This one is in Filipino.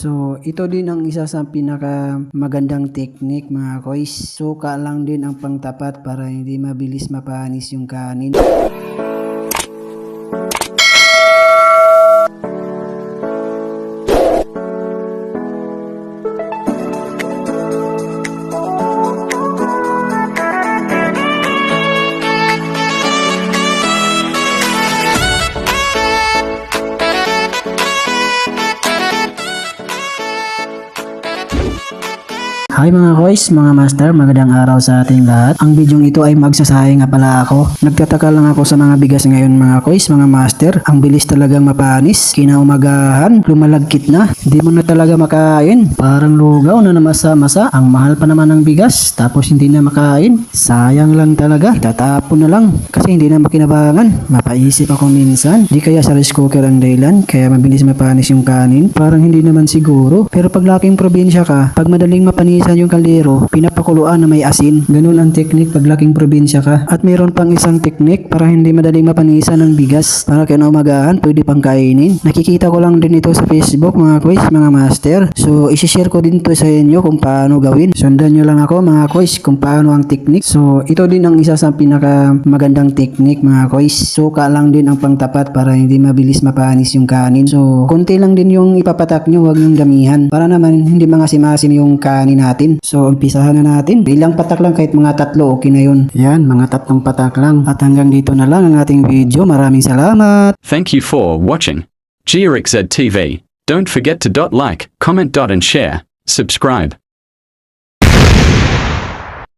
So, ito din ang isa sa pinaka magandang technique mga kois. Suka lang din ang pangtapat para hindi mabilis mapanis yung kanin. Hi mga kois, mga master, magandang araw sa ating lahat. Ang bidyong ito ay magsasayang nga pala ako. Nagtataka lang ako sa mga bigas ngayon mga kois, mga master. Ang bilis talagang mapanis. Kinaumagahan, lumalagkit na. Hindi mo na talaga makain. Parang lugaw na namasa-masa. Ang mahal pa naman ng bigas, tapos hindi na makain. Sayang lang talaga. Itatapon na lang. Kasi hindi na makinabangan. Mapaisip ako minsan. Di kaya sa rice cooker ang dahilan, kaya mabilis mapanis yung kanin. Parang hindi naman siguro. Pero pag laking probinsya ka, pag madaling mapanisan yung kaldero, pinapakuluan na may asin. Ganun ang teknik pag laking probinsya ka. At mayroon pang isang teknik para hindi madaling mapanisan ng bigas. Para kinaumagahan, pwede pang kainin. Nakikita ko lang din ito sa Facebook mga quiz, mga master. So, isishare ko din to sa inyo kung paano gawin. Sundan nyo lang ako mga quiz kung paano ang teknik. So, ito din ang isa sa pinaka magandang teknik mga quiz. Suka lang din ang pangtapat para hindi mabilis mapanis yung kanin. So, konti lang din yung ipapatak nyo, huwag yung damihan. Para naman hindi mga simasim yung kanin natin. So, umpisahan na natin. Ilang patak lang kahit mga tatlo, okay na yun. Yan, mga tatlong patak lang. At hanggang dito na lang ang ating video. Maraming salamat! Thank you for watching. GRXZ TV. Don't forget to dot like, comment dot and share. Subscribe.